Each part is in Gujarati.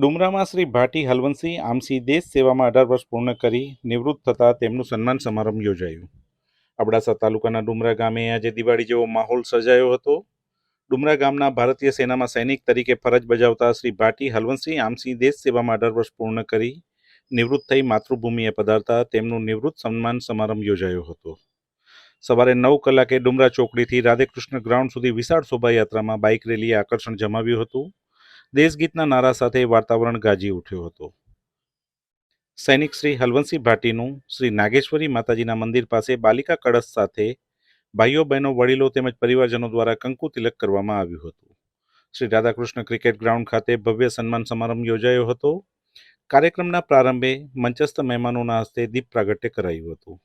ડુમરામાં શ્રી ભાટી હલવંતસિંહ આમસી દેશ સેવામાં અઢાર વર્ષ પૂર્ણ કરી નિવૃત્ત થતાં તેમનું સન્માન સમારંભ યોજાયું. અબડાસા તાલુકાના ડુમરા ગામે આજે દિવાળી જેવો માહોલ સર્જાયો હતો. ડુમરા ગામના ભારતીય સેનામાં સૈનિક તરીકે ફરજ બજાવતા શ્રી ભાટી હલવંતસિંહ આમસી દેશ સેવામાં અઢાર વર્ષ પૂર્ણ કરી નિવૃત્ત થઈ માતૃભૂમિએ પધારતા તેમનું નિવૃત્ત સન્માન સમારંભ યોજાયો હતો. સવારે નવ કલાકે ડુમરા ચોકડીથી રાધેકૃષ્ણ ગ્રાઉન્ડ સુધી વિશાળ શોભાયાત્રામાં બાઇક રેલીએ આકર્ષણ જમાવ્યું હતું. દેશગીતના નારા સાથે વાતાવરણ ગાજી ઉઠ્યું હતું. સૈનિક શ્રી હલવંતસિંહ ભાટીનું શ્રી નાગેશ્વરી માતાજીના મંદિર પાસે બાલિકા કળશ સાથે ભાઈઓ, બહેનો, વડીલો તેમજ પરિવારજનો દ્વારા કંકુ તિલક કરવામાં આવ્યું હતું. શ્રી રાધાકૃષ્ણ ક્રિકેટ ગ્રાઉન્ડ ખાતે ભવ્ય સન્માન સમારંભ યોજાયો હતો. કાર્યક્રમના પ્રારંભે મંચસ્થ મહેમાનોના હસ્તે દીપ પ્રાગટ્ય કરાયું હતું.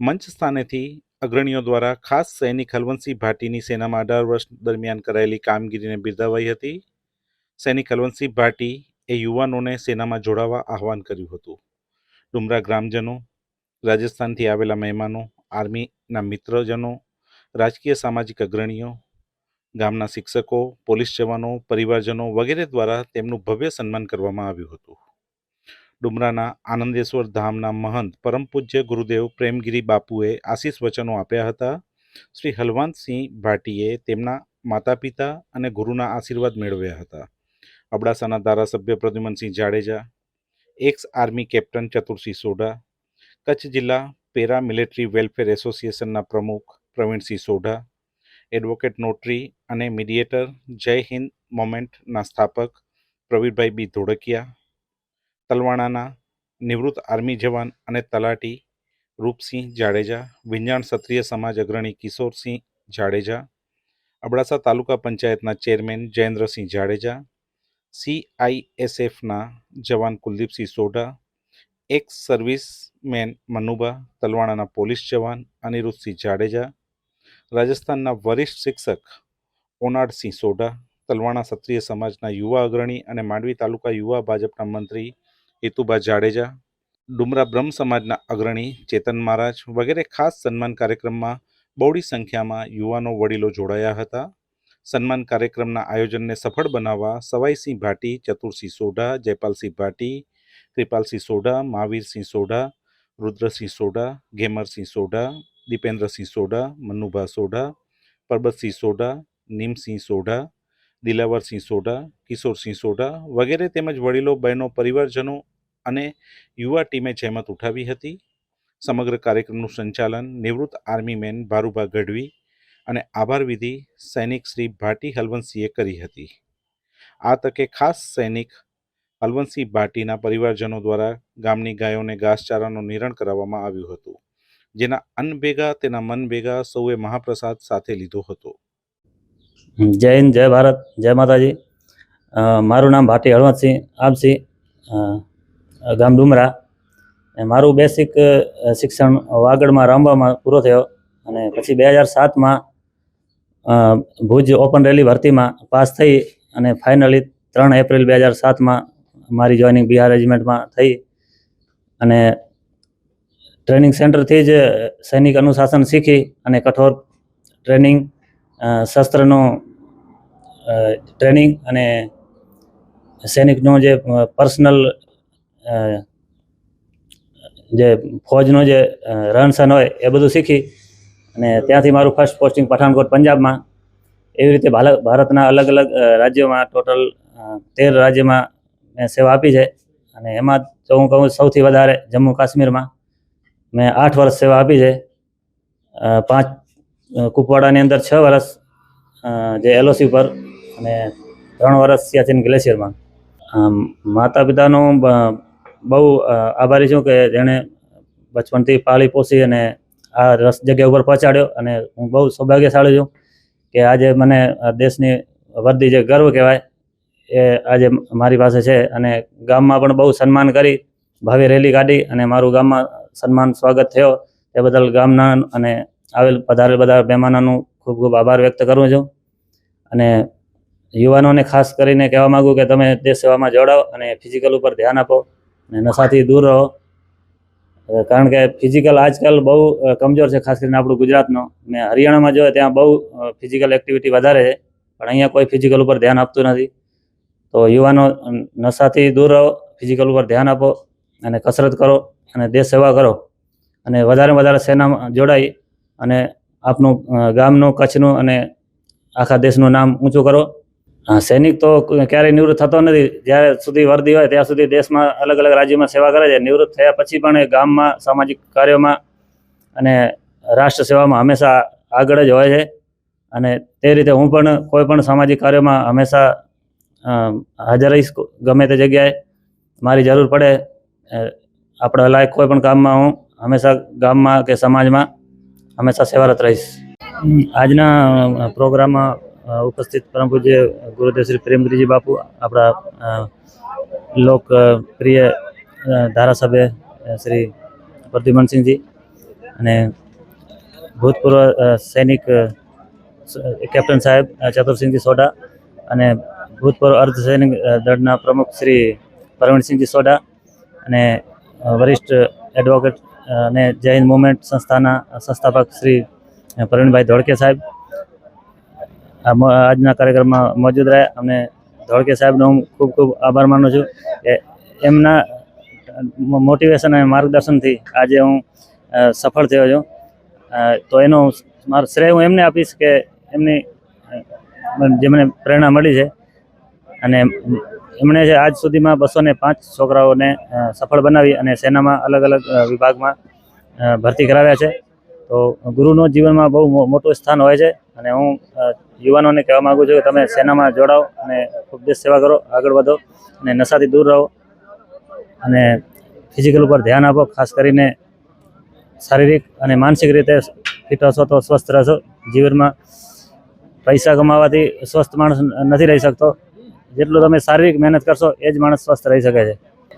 મંચ સ્થાનેથી અગ્રણીઓ દ્વારા ખાસ સૈનિક હલવંતસિંહ ભાટીની સેનામાં અઢાર વર્ષ દરમિયાન કરાયેલી કામગીરીને બિરદાવાઈ હતી. સૈનિક હલવંતસિંહ ભાટી એ યુવાનોને સેનામાં જોડાવા આહવાન કર્યું હતું. ડુમરા ગ્રામજનો, રાજસ્થાનથી આવેલા મહેમાનો, આર્મીના મિત્રજનો, રાજકીય સામાજિક અગ્રણીઓ, ગામના શિક્ષકો, પોલીસ જવાનો, પરિવારજનો વગેરે દ્વારા તેમનું ભવ્ય સન્માન કરવામાં આવ્યું હતું. ડુમરાના આનંદેશ્વર ધામના મહંત પરમ પૂજ્ય ગુરુદેવ પ્રેમગીરી બાપુએ આશીષ વચનો આપ્યા હતા. શ્રી હલવંતસિંહ ભાટીએ તેમના માતા પિતા અને ગુરુના આશીર્વાદ મેળવ્યા હતા. અબડાસાના ધારાસભ્ય Pradyumansinh Jadeja ex army captain Chatursinh Sodha, Kutch જિલ્લા પેરા મિલિટરી વેલફેર એસોસિએશનના પ્રમુખ પ્રવીણસિંહ સોઢા એડવોકેટ નોટરી અને મીડિયેટર જય હિન્દ મોમેન્ટના સ્થાપક પ્રવીરભાઈ બી ધોળકિયા, તલવાણાના નિવૃત્ત આર્મી જવાન અને તલાટી રૂપસિંહ જાડેજા વિંજાણ ક્ષત્રિય સમાજ અગ્રણી કિશોરસિંહ જાડેજા, અબડાસા તાલુકા પંચાયતના ચેરમેન જયેન્દ્રસિંહ જાડેજા સીઆઈએસએફના જવાન કુલદીપસિંહ સોઢા એક્સ સર્વિસમેન મનુબા તલવાણાના પોલીસ જવાન અનિરુદ્ધસિંહ જાડેજા, રાજસ્થાનના વરિષ્ઠ શિક્ષક ઓનાડસિંહ સોઢા, તલવાણા ક્ષત્રિય સમાજના યુવા અગ્રણી અને માંડવી તાલુકા યુવા ભાજપના મંત્રી હેતુભા જાડેજા, ડુમરા બ્રહ્મ સમાજના અગ્રણી ચેતન મહારાજ વગેરે ખાસ સન્માન કાર્યક્રમમાં બહોળી સંખ્યામાં યુવાનો વડીલો જોડાયા હતા. સન્માન કાર્યક્રમના આયોજનને સફળ બનાવવા સવાઈસિંહ ભાટી, ચતુરસિંહ સોઢા, જયપાલસિંહ ભાટી કૃપાલસિંહ સોઢા, મહાવીરસિંહ સોઢા, રુદ્રસિંહ સોઢા, ઘેમરસિંહ સોઢા, દીપેન્દ્રસિંહ સોઢા, મનુભા સોઢા, પરબતસિંહ સોઢા, નીમસિંહ સોઢા, દિલાવરસિંહ સોઢા, કિશોરસિંહ સોઢા વગેરે તેમજ વડીલો, બહેનો, પરિવારજનો અને યુવા ટીમે જહેમત ઉઠાવી હતી. સમગ્ર કાર્યક્રમનું સંચાલન નિવૃત્ત આર્મી મેન ભારુભા ગઢવી અને આભાર વિધિ સૈનિક શ્રી ભાટી હલવંશીએ કરી હતી. આ તકે ખાસ સૈનિક હલવંશી ભાટીના પરિવારજનો દ્વારા ગામની ગાયોને ઘાસચારાનું નિરણ કરાવવામાં આવ્યું હતું, જેના અન્ન ભેગા તેના મન ભેગા સૌએ મહાપ્રસાદ સાથે લીધો હતો. જય હિન્દ, જય ભારત, જય માતાજી. મારું નામ ભાટી હળવંતસિંહ આમસિંહ ગામ ડુમરા. મારું બેસિક શિક્ષણ વાગડમાં રામવામાં પૂરો થયો અને પછી બે હજાર સાતમાં ભુજ ઓપન રેલી ભરતીમાં પાસ થઈ અને ફાઇનલી ત્રણ એપ્રિલ બે હજાર સાતમાં મારી જોઈનિંગ બિહાર રેજિમેન્ટમાં થઈ અને ટ્રેનિંગ સેન્ટરથી જ સૈનિક અનુશાસન શીખી અને કઠોર ટ્રેનિંગ શસ્ત્રનું ટ્રેનિંગ અને સૈનિકનું જે પર્સનલ જે ફોજનો જે રહન હોય એ બધું શીખી અને ત્યાંથી મારું ફર્સ્ટ પોસ્ટિંગ પઠાણકોટ, પંજાબમાં. એવી રીતે ભારતના અલગ અલગ રાજ્યોમાં ટોટલ તેર રાજ્યમાં મેં સેવા આપી છે. અને એમાં જો હું કહું સૌથી વધારે જમ્મુ કાશ્મીરમાં મેં આઠ વર્ષ સેવા આપી છે. પાંચ કુપવાડાની અંદર છ વર્ષ જે એલઓસી પર અને ત્રણ વર્ષ સિયાચીન ગ્લેશિયરમાં માતા પિતાનો બહુ આભારી છું કે જેણે બચપણથી પાળી પોસી અને આ રસ જગ્યા ઉપર પહોંચાડ્યો અને હું બહુ સૌભાગ્યશાળી છું કે આજે મને દેશની વર્દી જે ગર્વ કહેવાય એ આજે મારી પાસે છે અને ગામમાં પણ બહુ સન્માન કરી, ભાવે રેલી કાઢી અને મારું ગામમાં સન્માન સ્વાગત થયો. એ બદલ ગામના અને આવેલ પધારેલ બધા મહેમાનોનું ખૂબ ખૂબ આભાર વ્યક્ત કરું છું. અને યુવાનોને ખાસ કરીને કહેવા માગું કે તમે દેશ સેવામાં જોડાઓ અને ફિઝિકલ ઉપર ધ્યાન આપો અને નશાથી દૂર રહો. કારણ કે ફિઝિકલ આજકાલ બહુ કમજોર છે, ખાસ કરીને આપણું ગુજરાતનો. ને હરિયાણામાં જોઈએ ત્યાં બહુ ફિઝિકલ એક્ટિવિટી વધારે છે, પણ અહીંયા કોઈ ફિઝિકલ ઉપર ધ્યાન આપતું નથી. તો યુવાનો નશાથી દૂર રહો, ફિઝિકલ ઉપર ધ્યાન આપો અને કસરત કરો અને દેશ સેવા કરો. અને વધારે વધારે સેનામાં જોડાઈ અને આપનું ગામનું, કચ્છનું અને આખા દેશનું નામ ઊંચું કરો. સૈનિક તો ક્યારેય નિવૃત્ત થતો નથી. જ્યારે સુધી વર્દી હોય ત્યાં સુધી દેશમાં અલગ અલગ રાજ્યોમાં સેવા કરે છે. નિવૃત્ત થયા પછી પણ એ ગામમાં, સામાજિક કાર્યોમાં અને રાષ્ટ્ર સેવામાં હંમેશા આગળ જ હોય છે. અને તે રીતે હું પણ કોઈ પણ સામાજિક કાર્યોમાં હંમેશા હાજર રહીશ ગમે તે જગ્યાએ. મારી જરૂર પડે આપણા લાયક કોઈ પણ કામમાં હું હંમેશા ગામમાં કે સમાજમાં હંમેશા સેવારત રહીશ. આજના પ્રોગ્રામમાં ઉપસ્થિત પરમ પૂજ્ય ગુરુદેવ શ્રી પ્રેમગીરીજી બાપુ, આપણા લોક પ્રિય ધારાસભ્ય શ્રી પ્રદ્યુમનસિંહજી અને ભૂતપૂર્વ સૈનિક કેપ્ટન સાહેબ ચતુરસિંહજી સોઢા અને ભૂતપૂર્વ અર્ધ સૈનિક દળના પ્રમુખ શ્રી પ્રવીણસિંહજી સોઢા અને વરિષ્ઠ એડવોકેટ અને જૈન મુવમેન્ટ સંસ્થાના સંસ્થાપક શ્રી પ્રવીણભાઈ ધોળકે સાહેબ આજના કાર્યક્રમમાં મોજૂદ રહ્યા અને ધોળકે સાહેબનો હું ખૂબ ખૂબ આભાર માનું છું કે એમના મોટિવેશન અને માર્ગદર્શનથી આજે હું સફળ થયો છું. તો એનો મારો શ્રેય હું એમને આપીશ કે એમની જેમને પ્રેરણા મળી છે અને એમણે જે આજ સુધીમાં બસો ને પાંચ છોકરાઓને સફળ બનાવી અને સેનામાં અલગ અલગ વિભાગમાં ભરતી કરાવ્યા છે. તો ગુરુનો જીવનમાં બહુ મોટું સ્થાન હોય છે અને હું યુવાનોને કહેવા માગું છું કે તમે સેનામાં જોડાઓ અને ખૂબ દેશ સેવા કરો, આગળ વધો અને નશાથી દૂર રહો અને ફિઝિકલ ઉપર ધ્યાન આપો, ખાસ કરીને શારીરિક અને માનસિક રીતે ફિટ હશો તો સ્વસ્થ રહેશો. જીવનમાં પૈસા કમાવાથી સ્વસ્થ માણસ નથી રહી શકતો. જેટલું તમે શારીરિક મહેનત કરશો, એ જ માણસ સ્વસ્થ રહી શકે છે.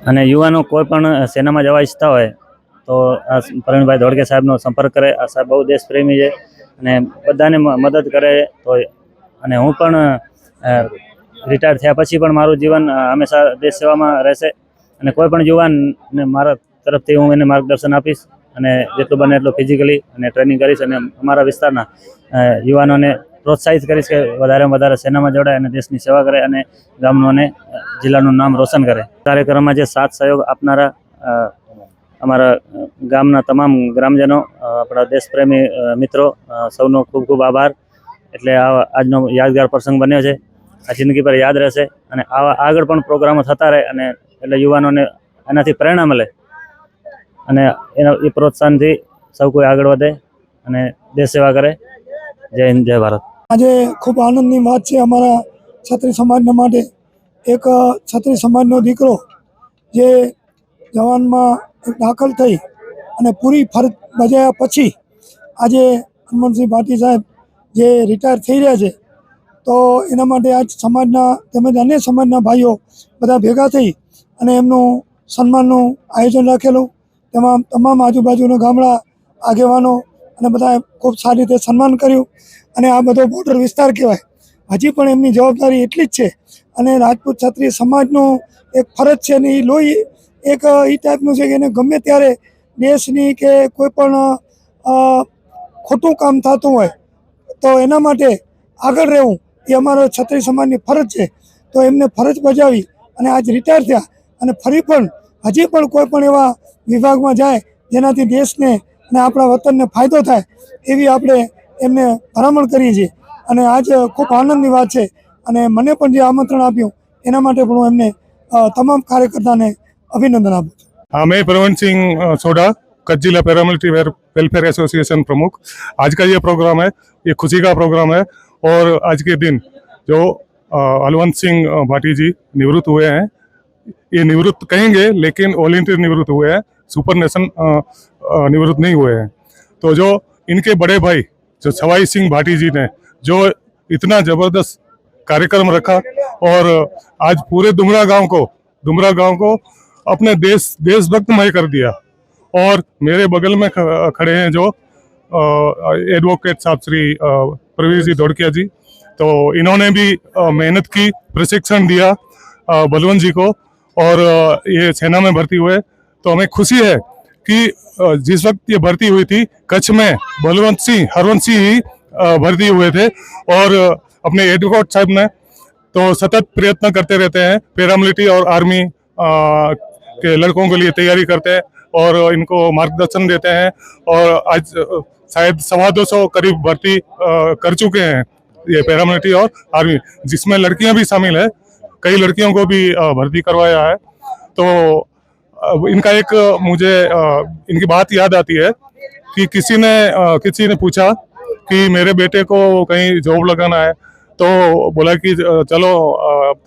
અને યુવાનો કોઈ પણ સેનામાં જવા ઈચ્છતા હોય તો આ પ્રવીણભાઈ ધોળકે સાહેબનો સંપર્ક કરે. આ સાહેબ બહુ દેશપ્રેમી છે અને બધાને મદદ કરે તો અને હું પણ રિટાયર થયા પછી પણ મારું જીવન હંમેશા દેશ સેવામાં રહેશે અને કોઈ પણ યુવાનને મારા તરફથી હું એને માર્ગદર્શન આપીશ અને જેટલું બને એટલું ફિઝિકલી અને ટ્રેનિંગ કરીશ અને અમારા વિસ્તારના યુવાનોને પ્રોત્સાહિત કરીશ કે વધારેમાં વધારે સેનામાં જોડાય અને દેશની સેવા કરે અને ગામનું અને જિલ્લાનું નામ રોશન કરે. કાર્યક્રમમાં જે સાથ સહયોગ આપનારા અમારા ગામના તમામ ગ્રામજનો આપણા દેશપ્રેમી મિત્રો સૌનો ખૂબ ખૂબ આભાર. એટલે આ આજનો યાદગાર પ્રસંગ બન્યો છે. આ જિંદગી પર યાદ રહેશે અને આવા આગળ પણ પ્રોગ્રામો થતા રહે અને એટલે યુવાનોને એનાથી પ્રેરણા મળે. અને એના, એ પ્રોત્સાહનથી સૌ કોઈ આગળ વધે અને દેશ સેવા કરે. જય હિન્દ, જય ભારત. આજે ખૂબ આનંદની વાત છે અમારા છત્રી સમાજના માટે. એક છત્રી સમાજનો દીકરો જે જવાનમાં દાખલ થઈ અને પૂરી ફરજ બજાવ્યા પછી આજે હનુમાનસિંહ ભાટી સાહેબ જે રિટાયર થઈ રહ્યા છે, તો એના માટે આજ સમાજના તેમજ અન્ય સમાજના ભાઈઓ બધા ભેગા થઈ અને એમનું સન્માનનું આયોજન રાખેલું. તેમાં તમામ આજુબાજુના ગામડા આગેવાનો અને બધાએ ખૂબ સારી રીતે સન્માન કર્યું અને આ બધો બોર્ડર વિસ્તાર કહેવાય. હજી પણ એમની જવાબદારી એટલી જ છે અને રાજપૂત ક્ષત્રિય સમાજનું એક ફરજ છે અને એ લોહી એક એ ટાઈપનું છે કે એને ગમે ત્યારે દેશની કે કોઈ પણ ખોટું કામ થતું હોય, તો એના માટે આગળ રહેવું, એ અમારો છત્રી સમાજની ફરજ છે. તો એમને ફરજ બજાવી અને આજ રિટાયર થયા અને ફરી પણ હજી પણ કોઈ પણ એવા વિભાગમાં જાય, જેનાથી દેશને અને આપણા વતનને ફાયદો થાય, એવી આપણે એમને ભલામણ કરીએ છીએ. અને આજ ખૂબ આનંદની વાત છે. અને મને પણ જે આમંત્રણ આપ્યું, એના માટે પણ હું એમને તમામ કાર્યકર્તાને अभिनंदन आप हाँ, मैं प्रवीण सिंह सोडा, कच्छ जिला पैरामिलिट्री वेलफेयर एसोसिएशन प्रमुख। आज का ये प्रोग्राम है, ये खुशी का प्रोग्राम है, और आज के दिन जो अलवंत सिंह भाटी जी निवृत्त हुए हैं, ये निवृत्त कहेंगे, लेकिन वॉलेंटियर निवृत्त हुए हैं, सुपर नेशन निवृत्त नहीं हुए हैं। तो जो इनके बड़े भाई, जो सवाई सिंह भाटी जी ने, जो इतना ज़बरदस्त कार्यक्रम रखा, और आज पूरे दुमरा गाँव को, दुमरा गाँव को अपने देश देशभक्तमय कर दिया। और मेरे बगल में खड़े हैं जो एडवोकेट साहब श्री प्रवीर जी धोड़किया जी। तो इन्होंने भी मेहनत की, प्रशिक्षण दिया बलवंत जी को। और ये सेना में भर्ती हुए। तो हमें खुशी है कि जिस वक्त ये भर्ती हुई थी, कच्छ में बलवंत सिंह, हरवंत सिंह ही भर्ती हुए थे। और अपने एडवोकेट साहब ने तो सतत प्रयत्न करते रहते हैं पैरामिलिट्री और आर्मी के लड़कों के लिए तैयारी करते हैं और इनको मार्गदर्शन देते हैं और आज शायद सवा दो सौ करीब भर्ती कर चुके हैं ये पैरामिलिट्री और आर्मी, जिसमें लड़कियाँ भी शामिल है। कई लड़कियों को भी भर्ती करवाया है। तो इनका एक, मुझे इनकी बात याद आती है कि किसी ने किसी ने पूछा कि मेरे बेटे को कहीं जॉब लगाना है तो बोला कि चलो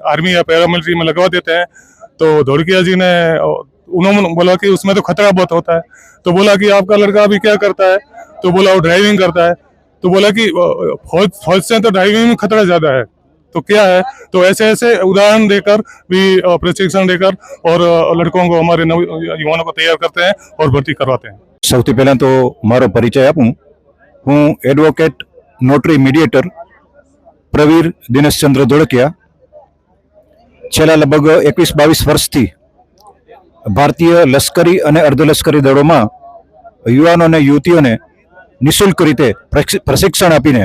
आर्मी या पैरामिलिट्री में लगवा देते हैं। तो धोड़किया जी ने अ, उन्होंने बोला कि उसमें तो खतरा बहुत होता है तो बोला कि आपका लड़का अभी क्या करता है तो बोला वो ड्राइविंग करता है तो बोला कि अ, फौज फौज से तो ड्राइविंग में खतरा ज्यादा है तो क्या है तो ऐसे ऐसे उदाहरण देकर भी अ, प्रशिक्षण देकर और अ, लड़कों को हमारे नव युवाओं को तैयार करते हैं और भर्ती करवाते हैं સૌથી પહેલાં તો મારો પરિચય આપું હું advocate notary mediator Pravir Dineshchandra Dholakia છેલ્લા લગભગ એકવીસ બાવીસ વર્ષથી ભારતીય લશ્કરી અને અર્ધલશ્કરી દળોમાં યુવાનો અને યુવતીઓને નિઃશુલ્ક રીતે પ્રશિક્ષણ આપીને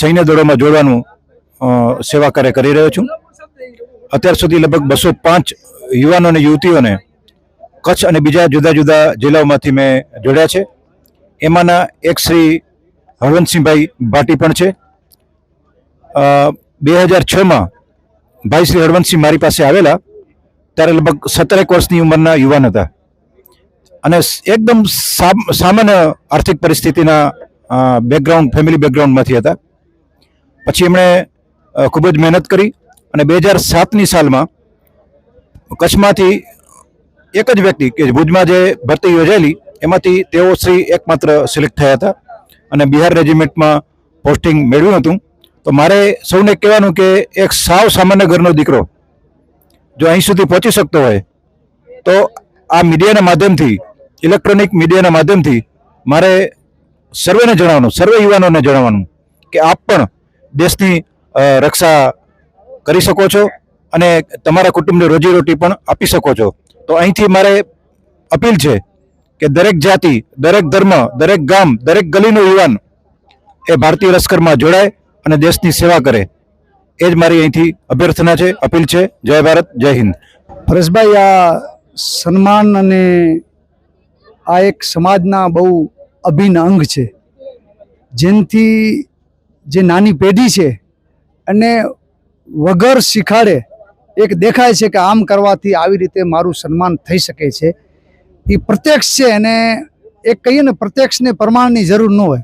સૈન્ય દળોમાં જોડવાનું સેવા કાર્ય કરી રહ્યો છું. અત્યાર સુધી લગભગ બસો પાંચ યુવાનો અને યુવતીઓને કચ્છ અને બીજા જુદા જુદા જિલ્લાઓમાંથી મેં જોડ્યા છે. એમાંના એક શ્રી હરવંતસિંહભાઈ ભાટી પણ છે. બે હજાર છમાં ભાઈ શ્રી હરવંતસિંહ મારી પાસે આવેલા, ત્યારે લગભગ સત્તરેક વર્ષની ઉંમરના યુવાન હતા. અને એકદમ સામ- સામાન્ય આર્થિક પરિસ્થિતિના બેકગ્રાઉન્ડ ફેમિલી બેકગ્રાઉન્ડમાંથી હતા. પછી એમણે ખૂબ જ મહેનત કરી અને બે હજાર સાતની સાલમાં કચ્છમાંથી એક જ વ્યક્તિ કે ભુજમાં જે ભરતી યોજાયેલી, એમાંથી તેઓ શ્રી એકમાત્ર સિલેક્ટ થયા હતા. અને બિહાર રેજિમેન્ટમાં પોસ્ટિંગ મેળવ્યું હતું. તો મારે સૌને કહેવાનું કે એક સાવ સામાન્ય ઘરનો દીકરો જો અહીં સુધી પહોંચી શકતો હોય, તો આ મીડિયાના માધ્યમથી, ઇલેક્ટ્રોનિક મીડિયાના માધ્યમથી મારે સર્વેને જણાવવાનું, સર્વે યુવાનોને જણાવવાનું કે આપ પણ દેશની રક્ષા કરી શકો છો અને તમારા કુટુંબને રોજીરોટી પણ આપી શકો છો. તો અહીંથી મારે અપીલ છે કે દરેક જાતિ, દરેક ધર્મ, દરેક ગામ, દરેક ગલીનો યુવાન એ ભારતીય લશ્કરમાં જોડાય અને દેશની સેવા કરે. એ જ મારી અહીંથી અભ્યર્થના છે, અપીલ છે. જય ભારત, જય હિન્દ. પરેશભાઈ આ સન્માન અને આ એક સમાજના બહુ અભિન્ન અંગ છે. જેનથી જે નાની પેઢી છે અને વગર શીખાડે એક દેખાય છે કે આમ કરવાથી આવી રીતે મારું સન્માન થઈ શકે છે. એ પ્રત્યક્ષ છે અને એક કહીએ ને પ્રત્યક્ષને પ્રમાણની જરૂર ન હોય.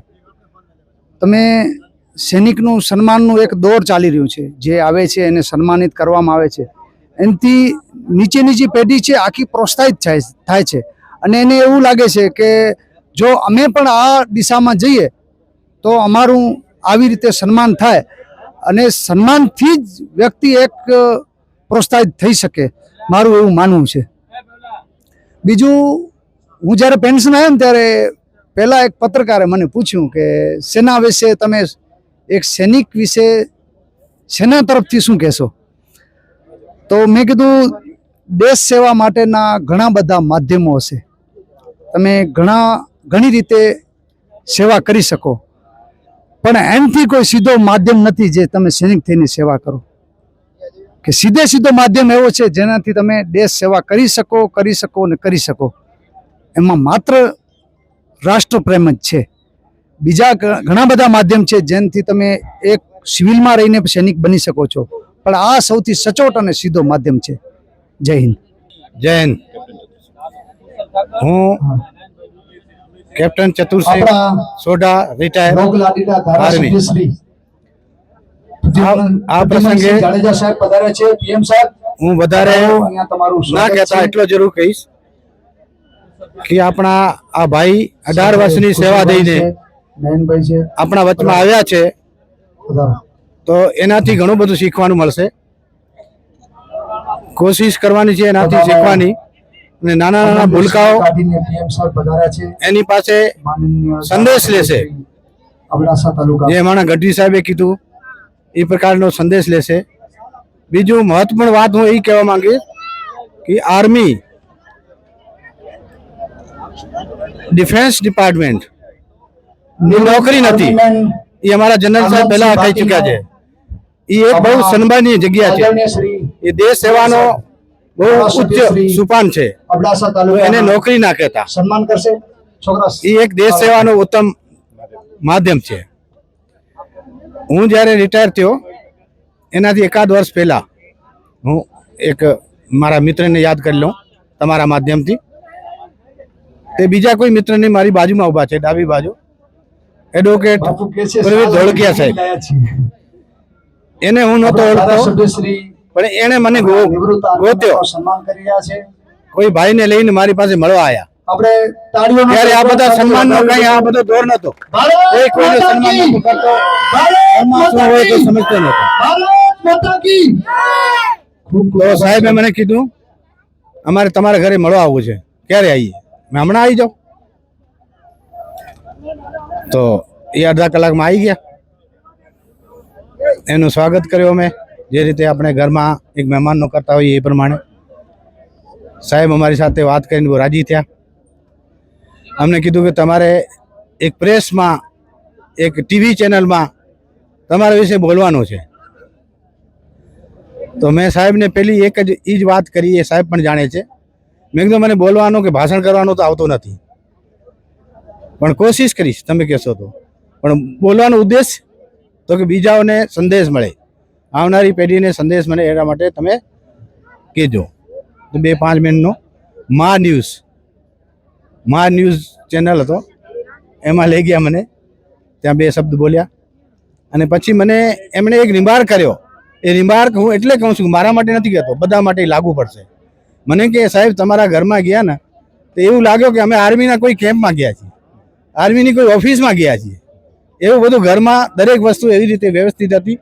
તમે સૈનિકનું સન્માનનું એક દોર ચાલી રહ્યું છે, જે આવે છે એને સન્માનિત કરવામાં આવે છે. એનાથી નીચે નીચી પેઢી છે, આખી પ્રોત્સાહિત થાય થાય છે. અને એને એવું લાગે છે કે જો અમે પણ આ દિશામાં જઈએ, તો અમારું આવી રીતે સન્માન થાય. અને સન્માનથી જ વ્યક્તિ એક પ્રોત્સાહિત થઈ શકે, મારું એવું માનવું છે. બીજું, હું જ્યારે પેન્શન આવ્યો ને ત્યારે પહેલાં એક પત્રકારે મને પૂછ્યું કે શેના વિશે તમે એક સૈનિક વિશે સેના તરફથી શું કહેશો? તો મેં કીધું, દેશ સેવા માટેના ઘણા બધા માધ્યમો હશે. તમે ઘણા, ઘણી રીતે સેવા કરી શકો. પણ એમથી કોઈ સીધો માધ્યમ નથી જે તમે સૈનિક થઈને સેવા કરો. કે સીધે સીધો માધ્યમ એવો છે જેનાથી તમે દેશ સેવા કરી શકો કરી શકો અને કરી શકો. એમાં માત્ર રાષ્ટ્રપ્રેમ જ છે. બીજા ઘણા બધા માધ્યમ છે જેનાથી તમે એક સિવિલમાં રહીને સૈનિક બની શકો છો. પણ આ સૌથી સચોટ અને સીધો માધ્યમ છે. જય હિન્દ. જય હિન્દ. હું captain Chatursinh Sodha retire army. આ- પ્રસંગે હું વધારે ના કહેતા એટલો જરૂર કહીશ કે આપણા આ ભાઈ અઢાર વર્ષની સેવા દઈને આપણા વચમાં આવ્યા છે. તો એનાથી ઘણું બધું શીખવાનું મળશે. કોશિશ કરવાની છે એનાથી શીખવાની. અને નાના નાના ભૂલકાઓ એની પાસે સંદેશ લેશે. જે માણા ગઢવી સાહેબે કીધું એ પ્રકારનો સંદેશ લેશે. બીજું મહત્વપૂર્ણ વાત હું એ કહેવા માંગીશ કે આર્મી ડિફેન્સ ડિપાર્ટમેન્ટ નોકરી નથી. એ અમારા જનરલ સાહેબ પહેલા કહી ચૂક્યા છે. એ એક બહુ સન્માનીય જગ્યા છે. એ દેશ સેવાનો બહુ ઉચ્ચ સુપાન છે. એને નોકરી ના કહેતા. સન્માન કરશે. છોકરા એ એક દેશ સેવાનો ઉત્તમ માધ્યમ છે. હું જ્યારે રિટાયર થયો એનાથી એકાદ વર્ષ પહેલા હું એક મારા મિત્રને યાદ કરી લઉં તમારા માધ્યમથી. તે બીજા કોઈ મિત્ર નહીં મારી બાજુમાં ઊભા છે ડાબી બાજુ. એડવોકેટ કે ધોળકિયા સાહેબ. એને હું નહોતો ઓળખતો પણ એને મને ગોત્યો. સન્માન કોઈ ભાઈને લઈને મારી પાસે મળવા આવ્યા ત્યારે આ બધા સન્માનનો કઈ આ બધો દોર નતો કોઈ કોઈને સન્માન નતો કરતો. શું હોય તો સમજતો નતો ખૂબ સાહેબે. મને કીધું અમારે તમારા ઘરે મળવા આવવું છે. ક્યારે આવીએ? મેં હમણાં આવી જાઉં. તો એ અડધા કલાકમાં આવી ગયા. એનું સ્વાગત કર્યું અમે. જે રીતે આપણે ઘરમાં એક મહેમાનનો કરતા હોઈએ એ પ્રમાણે. સાહેબ અમારી સાથે વાત કરીને બહુ રાજી થયા. અમને કીધું કે તમારે એક પ્રેસમાં, એક ટીવી ચેનલમાં તમારા વિશે બોલવાનું છે. તો મેં સાહેબને પેલી એક જ એ જ વાત કરી, એ સાહેબ પણ જાણે છે. મેં કીધું, મને બોલવાનું કે ભાષણ કરવાનું તો આવતું નથી. પણ કોશિશ કરીશ, તમે કહેશો તો. પણ બોલવાનો ઉદ્દેશ તો કે બીજાઓને સંદેશ મળે. આવનારી પેઢીને સંદેશ મળે એના માટે તમે કહેજો. તો બે પાંચ મિનિટનો. મા ન્યૂઝ. મા ન્યૂઝ ચેનલ હતો. એમાં લઈ ગયા મને. ત્યાં બે શબ્દ બોલ્યા. અને પછી મને એમણે એક રિમાર્ક કર્યો. એ રિમાર્ક હું એટલે કહું છું મારા માટે નથી કહેતો, બધા માટે લાગુ પડશે. મને કે સાહેબ, તમારા ઘરમાં ગયા ને, તો એવું લાગ્યું કે અમે આર્મીના કોઈ કેમ્પમાં ગયા છીએ. આર્મીની કોઈ ઓફિસમાં ગયા છીએ. એવું બધું ઘરમાં દરેક વસ્તુ એવી રીતે વ્યવસ્થિત હતી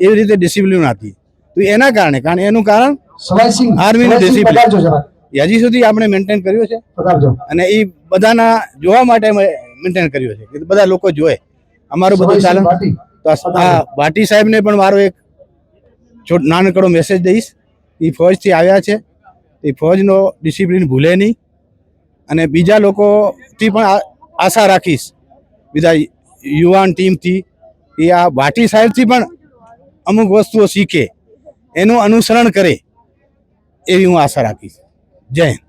એવી રીતે ડિસિપ્લિન હતી. તો એના કારણે કારણ એનું કારણ આર્મીનું એ હજી સુધી આપણે મેન્ટેન કર્યું છે. અને એ બધાના જોવા માટે મેન્ટેન કર્યું છે કે બધા લોકો જોવે. અમારું બધું ચાલન તો આ- ભાટી સાહેબને પણ મારો એક છોટ નાનકડો મેસેજ દઈશ. એ ફોજથી આવ્યા છે. એ ફોજનો ડિસિપ્લિન ભૂલે નહીં. અને બીજા લોકોથી પણ આશા રાખીશ. બીજા યુવાન ટીમથી એ આ ભાટી સાહેબથી પણ અમુક વસ્તુઓ શીખે. એનું અનુસરણ કરે એવી હું આશા રાખીશ. જય હિન્દ.